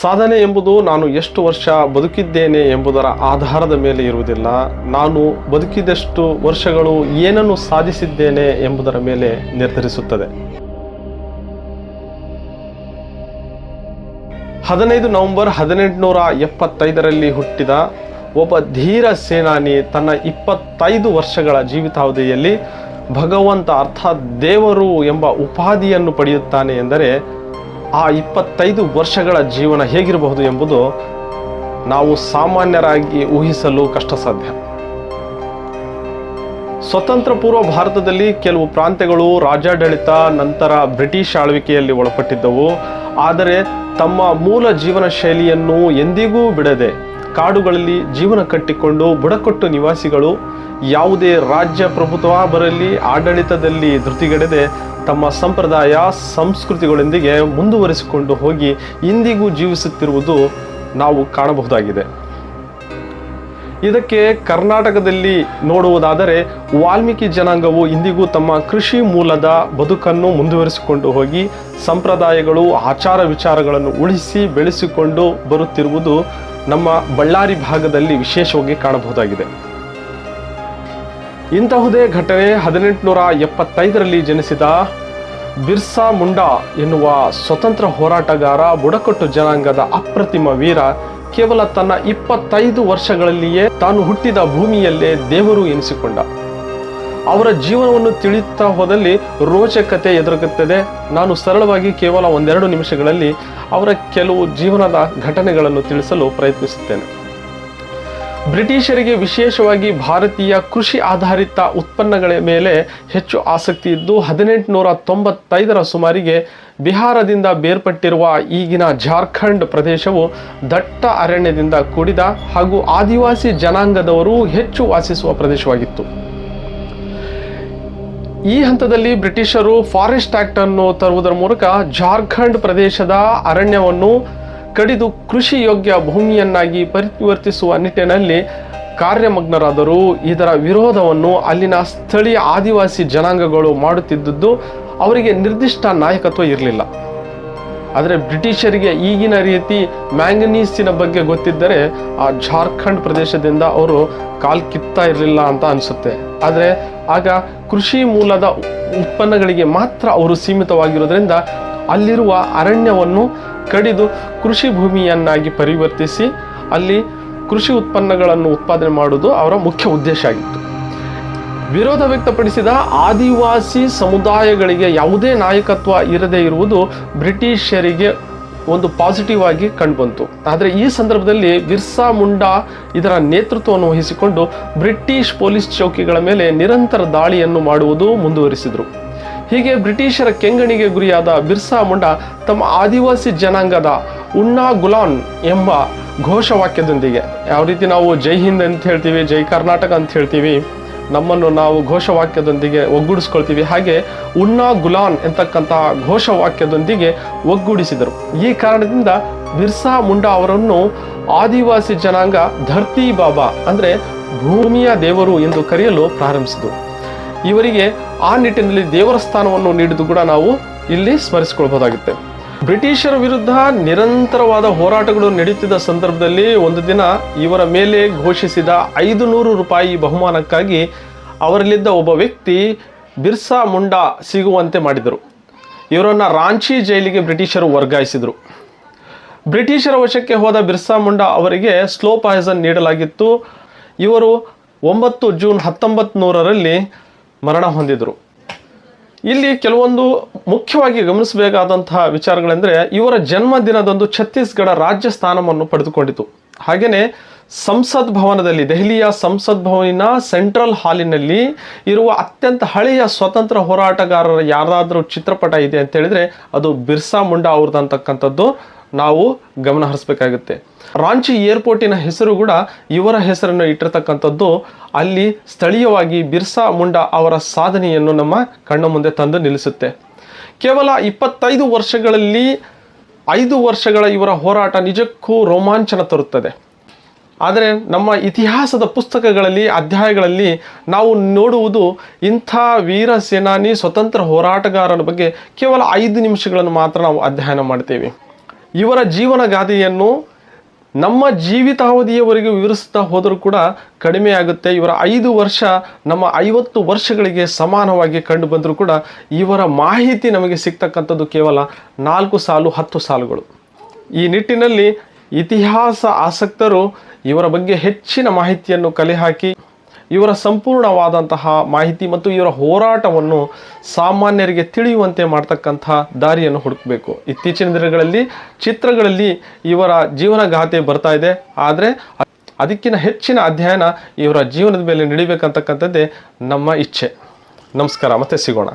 ಸಾಧನೆ ಎಂಬುದು ನಾನು ಎಷ್ಟು ವರ್ಷ ಬದುಕಿದ್ದೇನೆ ಎಂಬುದರ ಆಧಾರದ ಮೇಲೆ ಇರುವುದಿಲ್ಲ. ನಾನು ಬದುಕಿದಷ್ಟು ವರ್ಷಗಳು ಏನನ್ನು ಸಾಧಿಸಿದ್ದೇನೆ ಎಂಬುದರ ಮೇಲೆ ನಿರ್ಧರಿಸುತ್ತದೆ. ಹದಿನೈದು ನವೆಂಬರ್ ಹದಿನೆಂಟುನೂರ ಎಪ್ಪತ್ತೈದರಲ್ಲಿ ಹುಟ್ಟಿದ ಒಬ್ಬ ಧೀರ ಸೇನಾನಿ ತನ್ನ ಇಪ್ಪತ್ತೈದು ವರ್ಷಗಳ ಜೀವಿತಾವಧಿಯಲ್ಲಿ ಭಗವಂತ ಅರ್ಥಾತ್ ದೇವರು ಎಂಬ ಉಪಾಧಿಯನ್ನು ಪಡೆಯುತ್ತಾನೆ ಎಂದರೆ ಆ ಇಪ್ಪತ್ತೈದು ವರ್ಷಗಳ ಜೀವನ ಹೇಗಿರಬಹುದು ಎಂಬುದು ನಾವು ಸಾಮಾನ್ಯರಾಗಿ ಊಹಿಸಲು ಕಷ್ಟ ಸಾಧ್ಯ ಸ್ವತಂತ್ರ ಪೂರ್ವ ಭಾರತದಲ್ಲಿ ಕೆಲವು ಪ್ರಾಂತ್ಯಗಳು ರಾಜ್ಯಾಡಳಿತ, ನಂತರ ಬ್ರಿಟಿಷ್ ಆಳ್ವಿಕೆಯಲ್ಲಿ ಒಳಪಟ್ಟಿದ್ದವು. ಆದರೆ ತಮ್ಮ ಮೂಲ ಜೀವನ ಶೈಲಿಯನ್ನು ಎಂದಿಗೂ ಬಿಡದೆ ಕಾಡುಗಳಲ್ಲಿ ಜೀವನ ಕಟ್ಟಿಕೊಂಡು ಬುಡಕಟ್ಟು ನಿವಾಸಿಗಳು ಯಾವುದೇ ರಾಜ್ಯ ಪ್ರಭುತ್ವ ಬರಲಿ, ಆಡಳಿತದಲ್ಲಿ ಧೃತಿಗೆಡದೆ ತಮ್ಮ ಸಂಪ್ರದಾಯ, ಸಂಸ್ಕೃತಿಗಳೊಂದಿಗೆ ಮುಂದುವರಿಸಿಕೊಂಡು ಹೋಗಿ ಇಂದಿಗೂ ಜೀವಿಸುತ್ತಿರುವುದು ನಾವು ಕಾಣಬಹುದಾಗಿದೆ. ಇದಕ್ಕೆ ಕರ್ನಾಟಕದಲ್ಲಿ ನೋಡುವುದಾದರೆ ವಾಲ್ಮೀಕಿ ಜನಾಂಗವು ಇಂದಿಗೂ ತಮ್ಮ ಕೃಷಿ ಮೂಲದ ಬದುಕನ್ನು ಮುಂದುವರಿಸಿಕೊಂಡು ಹೋಗಿ ಸಂಪ್ರದಾಯಗಳು, ಆಚಾರ ವಿಚಾರಗಳನ್ನು ಉಳಿಸಿ ಬೆಳೆಸಿಕೊಂಡು ಬರುತ್ತಿರುವುದು ನಮ್ಮ ಬಳ್ಳಾರಿ ಭಾಗದಲ್ಲಿ ವಿಶೇಷವಾಗಿ ಕಾಣಬಹುದಾಗಿದೆ. ಇಂತಹುದೇ ಘಟನೆ ಹದಿನೆಂಟುನೂರ ಎಪ್ಪತ್ತೈದರಲ್ಲಿ ಜನಿಸಿದ ಬಿರ್ಸಾ ಮುಂಡಾ ಎನ್ನುವ ಸ್ವತಂತ್ರ ಹೋರಾಟಗಾರ, ಬುಡಕಟ್ಟು ಜನಾಂಗದ ಅಪ್ರತಿಮ ವೀರ, ಕೇವಲ ತನ್ನ ಇಪ್ಪತ್ತೈದು ವರ್ಷಗಳಲ್ಲಿಯೇ ತಾನು ಹುಟ್ಟಿದ ಭೂಮಿಯಲ್ಲೇ ದೇವರು ಎನಿಸಿಕೊಂಡ. ಅವರ ಜೀವನವನ್ನು ತಿಳಿಯುತ್ತಾ ಹೋದಲ್ಲಿ ರೋಚಕತೆ ಎದುರುಗುತ್ತದೆ. ನಾನು ಸರಳವಾಗಿ ಕೇವಲ ಒಂದೆರಡು ನಿಮಿಷಗಳಲ್ಲಿ ಅವರ ಕೆಲವು ಜೀವನದ ಘಟನೆಗಳನ್ನು ತಿಳಿಸಲು ಪ್ರಯತ್ನಿಸುತ್ತೇನೆ. ಬ್ರಿಟಿಷರಿಗೆ ವಿಶೇಷವಾಗಿ ಭಾರತೀಯ ಕೃಷಿ ಆಧಾರಿತ ಉತ್ಪನ್ನಗಳ ಮೇಲೆ ಹೆಚ್ಚು ಆಸಕ್ತಿ ಇದ್ದು, ಹದಿನೆಂಟುನೂರ ತೊಂಬತ್ತೈದರ ಸುಮಾರಿಗೆ ಬಿಹಾರದಿಂದ ಬೇರ್ಪಟ್ಟಿರುವ ಈಗಿನ ಜಾರ್ಖಂಡ್ ಪ್ರದೇಶವು ದಟ್ಟ ಅರಣ್ಯದಿಂದ ಕೂಡಿದ ಹಾಗೂ ಆದಿವಾಸಿ ಜನಾಂಗದವರು ಹೆಚ್ಚು ವಾಸಿಸುವ ಪ್ರದೇಶವಾಗಿತ್ತು. ಈ ಹಂತದಲ್ಲಿ ಬ್ರಿಟಿಷರು ಫಾರೆಸ್ಟ್ ಆಕ್ಟ್ ಅನ್ನು ತರುವುದರ ಮೂಲಕ ಜಾರ್ಖಂಡ್ ಪ್ರದೇಶದ ಅರಣ್ಯವನ್ನು ಕಡಿದು ಕೃಷಿ ಯೋಗ್ಯ ಭೂಮಿಯನ್ನಾಗಿ ಪರಿವರ್ತಿಸುವ ನಿಟ್ಟಿನಲ್ಲಿ ಕಾರ್ಯಮಗ್ನರಾದರು ಇದರ ವಿರೋಧವನ್ನು ಅಲ್ಲಿನ ಸ್ಥಳೀಯ ಆದಿವಾಸಿ ಜನಾಂಗಗಳು ಮಾಡುತ್ತಿದ್ದುದು ಅವರಿಗೆ ನಿರ್ದಿಷ್ಟ ನಾಯಕತ್ವ ಇರಲಿಲ್ಲ. ಆದರೆ ಬ್ರಿಟಿಷರಿಗೆ ಈಗಿನ ರೀತಿ ಮ್ಯಾಂಗನೀಸಿನ ಬಗ್ಗೆ ಗೊತ್ತಿದ್ದರೆ ಆ ಜಾರ್ಖಂಡ್ ಪ್ರದೇಶದಿಂದ ಅವರು ಕಾಲ್ ಕಿತ್ತಾ ಇರಲಿಲ್ಲ ಅಂತ ಅನಿಸುತ್ತೆ. ಆದರೆ ಆಗ ಕೃಷಿ ಮೂಲದ ಉತ್ಪನ್ನಗಳಿಗೆ ಮಾತ್ರ ಅವರು ಸೀಮಿತವಾಗಿರೋದ್ರಿಂದ ಅಲ್ಲಿರುವ ಅರಣ್ಯವನ್ನು ಕಡಿದು ಕೃಷಿ ಭೂಮಿಯನ್ನಾಗಿ ಪರಿವರ್ತಿಸಿ ಅಲ್ಲಿ ಕೃಷಿ ಉತ್ಪನ್ನಗಳನ್ನು ಉತ್ಪಾದನೆ ಮಾಡುವುದು ಅವರ ಮುಖ್ಯ ಉದ್ದೇಶ ಆಗಿತ್ತು. ವಿರೋಧ ವ್ಯಕ್ತಪಡಿಸಿದ ಆದಿವಾಸಿ ಸಮುದಾಯಗಳಿಗೆ ಯಾವುದೇ ನಾಯಕತ್ವ ಇರದೇ ಇರುವುದು ಬ್ರಿಟಿಷರಿಗೆ ಒಂದು ಪಾಸಿಟಿವ್ ಆಗಿ ಕಂಡುಬಂತು. ಆದರೆ ಈ ಸಂದರ್ಭದಲ್ಲಿ ಬಿರ್ಸಾ ಮುಂಡಾ ಇದರ ನೇತೃತ್ವವನ್ನು ವಹಿಸಿಕೊಂಡು ಬ್ರಿಟಿಷ್ ಪೊಲೀಸ್ ಚೌಕಿಗಳ ಮೇಲೆ ನಿರಂತರ ದಾಳಿಯನ್ನು ಮಾಡುವುದು ಮುಂದುವರಿಸಿದರು. ಹೀಗೆ ಬ್ರಿಟಿಷರ ಕೆಂಗಣಿಗೆ ಗುರಿಯಾದ ಬಿರ್ಸಾ ಮುಂಡಾ ತಮ್ಮ ಆದಿವಾಸಿ ಜನಾಂಗದ ಉನ್ನಾ ಗುಲಾನ್ ಎಂಬ ಘೋಷವಾಕ್ಯದೊಂದಿಗೆ. ಯಾವ ರೀತಿ ನಾವು ಜೈ ಹಿಂದ್ ಅಂತ ಹೇಳ್ತೀವಿ, ಜೈ ಕರ್ನಾಟಕ ಅಂತ ಹೇಳ್ತೀವಿ, ನಮ್ಮನ್ನು ನಾವು ಘೋಷವಾಕ್ಯದೊಂದಿಗೆ ಒಗ್ಗೂಡಿಸ್ಕೊಳ್ತೀವಿ. ಹಾಗೆ ಉನ್ನಾ ಗುಲಾನ್ ಎಂತಕ್ಕಂತಹ ಘೋಷವಾಕ್ಯದೊಂದಿಗೆ ಒಗ್ಗೂಡಿಸಿದರು. ಈ ಕಾರಣದಿಂದ ಬಿರ್ಸಾ ಮುಂಡಾ ಅವರನ್ನು ಆದಿವಾಸಿ ಜನಾಂಗ ಧರ್ತಿ ಬಾಬಾ ಅಂದರೆ ಭೂಮಿಯ ದೇವರು ಎಂದು ಕರೆಯಲು ಪ್ರಾರಂಭಿಸಿದರು ಇವರಿಗೆ ಆ ನಿಟ್ಟಿನಲ್ಲಿ ದೇವರ ಸ್ಥಾನವನ್ನು ನೀಡಿದ್ದು ಕೂಡ ನಾವು ಇಲ್ಲಿ ಸ್ಮರಿಸಿಕೊಳ್ಬಹುದಾಗುತ್ತೆ ಬ್ರಿಟಿಷರ ವಿರುದ್ಧ ನಿರಂತರವಾದ ಹೋರಾಟಗಳು ನಡೆಯುತ್ತಿದ್ದ ಸಂದರ್ಭದಲ್ಲಿ ಒಂದು ದಿನ ಇವರ ಮೇಲೆ ಘೋಷಿಸಿದ ಐದು ನೂರು ರೂಪಾಯಿ ಬಹುಮಾನಕ್ಕಾಗಿ ಅವರಲ್ಲಿದ್ದ ಒಬ್ಬ ವ್ಯಕ್ತಿ ಬಿರ್ಸಾ ಮುಂಡಾ ಸಿಗುವಂತೆ ಮಾಡಿದರು. ಇವರನ್ನು ರಾಂಚಿ ಜೈಲಿಗೆ ಬ್ರಿಟಿಷರು ವರ್ಗಾಯಿಸಿದರು. ಬ್ರಿಟಿಷರ ವಶಕ್ಕೆ ಹೋದ ಬಿರ್ಸಾ ಮುಂಡಾ ಅವರಿಗೆ ಸ್ಲೋ ಪಾಯ್ಸನ್ ನೀಡಲಾಗಿತ್ತು. ಇವರು ಒಂಬತ್ತು ಜೂನ್ ಹತ್ತೊಂಬತ್ತು ನೂರರಲ್ಲಿ ಮರಣ ಹೊಂದಿದರು. ಇಲ್ಲಿ ಕೆಲವೊಂದು ಮುಖ್ಯವಾಗಿ ಗಮನಿಸಬೇಕಾದಂತಹ ವಿಚಾರಗಳೆಂದರೆ, ಇವರ ಜನ್ಮದಿನದಂದು ಛತ್ತೀಸ್ಗಢ ರಾಜ್ಯ ಸ್ಥಾನವನ್ನು ಪಡೆದುಕೊಂಡಿತು. ಹಾಗೆಯೇ ಸಂಸತ್ ಭವನದಲ್ಲಿ, ದೆಹಲಿಯ ಸಂಸತ್ ಭವನಿನ ಸೆಂಟ್ರಲ್ ಹಾಲಿನಲ್ಲಿ ಇರುವ ಅತ್ಯಂತ ಹಳೆಯ ಸ್ವತಂತ್ರ ಹೋರಾಟಗಾರರ ಯಾರಾದರೂ ಚಿತ್ರಪಟ ಇದೆ ಅಂತ ಹೇಳಿದ್ರೆ, ಅದು ಬಿರ್ಸಾ ಮುಂಡಾ ಅವ್ರದ್ದಂತಕ್ಕಂಥದ್ದು ನಾವು ಗಮನ ಹರಿಸ್ಬೇಕಾಗುತ್ತೆ. ರಾಂಚಿ ಏರ್ಪೋರ್ಟಿನ ಹೆಸರು ಕೂಡ ಇವರ ಹೆಸರನ್ನು ಇಟ್ಟಿರ್ತಕ್ಕಂಥದ್ದು. ಅಲ್ಲಿ ಸ್ಥಳೀಯವಾಗಿ ಬಿರ್ಸಾ ಮುಂಡಾ ಅವರ ಸಾಧನೆಯನ್ನು ನಮ್ಮ ಕಣ್ಣ ಮುಂದೆ ತಂದು ನಿಲ್ಲಿಸುತ್ತೆ. ಕೇವಲ ಇಪ್ಪತ್ತೈದು ವರ್ಷಗಳಲ್ಲಿ ಐದು ವರ್ಷಗಳ ಇವರ ಹೋರಾಟ ನಿಜಕ್ಕೂ ರೋಮಾಂಚನ ತರುತ್ತದೆ. ಆದರೆ ನಮ್ಮ ಇತಿಹಾಸದ ಪುಸ್ತಕಗಳಲ್ಲಿ, ಅಧ್ಯಾಯಗಳಲ್ಲಿ ನಾವು ನೋಡುವುದು ಇಂಥ ವೀರ ಸೇನಾನಿ, ಸ್ವತಂತ್ರ ಹೋರಾಟಗಾರನ ಬಗ್ಗೆ ಕೇವಲ ಐದು ನಿಮಿಷಗಳನ್ನು ಮಾತ್ರ ನಾವು ಅಧ್ಯಯನ ಮಾಡ್ತೇವೆ. ಇವರ ಜೀವನ ಗಾಥೆಯನ್ನು ನಮ್ಮ ಜೀವಿತಾವಧಿಯವರೆಗೆ ವಿವರಿಸ್ತಾ ಹೋದರೂ ಕೂಡ ಕಡಿಮೆ ಆಗುತ್ತೆ ಇವರ ಐದು ವರ್ಷ ನಮ್ಮ ಐವತ್ತು ವರ್ಷಗಳಿಗೆ ಸಮಾನವಾಗಿ ಕಂಡು ಬಂದರೂ ಕೂಡ ಇವರ ಮಾಹಿತಿ ನಮಗೆ ಸಿಗ್ತಕ್ಕಂಥದ್ದು ಕೇವಲ ನಾಲ್ಕು ಸಾಲು, ಹತ್ತು ಸಾಲುಗಳು. ಈ ನಿಟ್ಟಿನಲ್ಲಿ ಇತಿಹಾಸ ಆಸಕ್ತರು ಇವರ ಬಗ್ಗೆ ಹೆಚ್ಚಿನ ಮಾಹಿತಿಯನ್ನು ಕಲೆ ಹಾಕಿ ಇವರ ಸಂಪೂರ್ಣವಾದಂತಹ ಮಾಹಿತಿ ಮತ್ತು ಇವರ ಹೋರಾಟವನ್ನು ಸಾಮಾನ್ಯರಿಗೆ ತಿಳಿಯುವಂತೆ ಮಾಡ್ತಕ್ಕಂಥ ದಾರಿಯನ್ನು ಹುಡುಕಬೇಕು. ಇತ್ತೀಚಿನ ದಿನಗಳಲ್ಲಿ ಚಿತ್ರಗಳಲ್ಲಿ ಇವರ ಜೀವನ ಗಾಥೆ ಬರ್ತಾ ಇದೆ. ಆದರೆ ಅದಕ್ಕಿಂತ ಹೆಚ್ಚಿನ ಅಧ್ಯಯನ ಇವರ ಜೀವನದ ಮೇಲೆ ನಡಿಬೇಕಂತಕ್ಕಂಥದ್ದೇ ನಮ್ಮ ಇಚ್ಛೆ. ನಮಸ್ಕಾರ. ಮತ್ತೆ ಸಿಗೋಣ.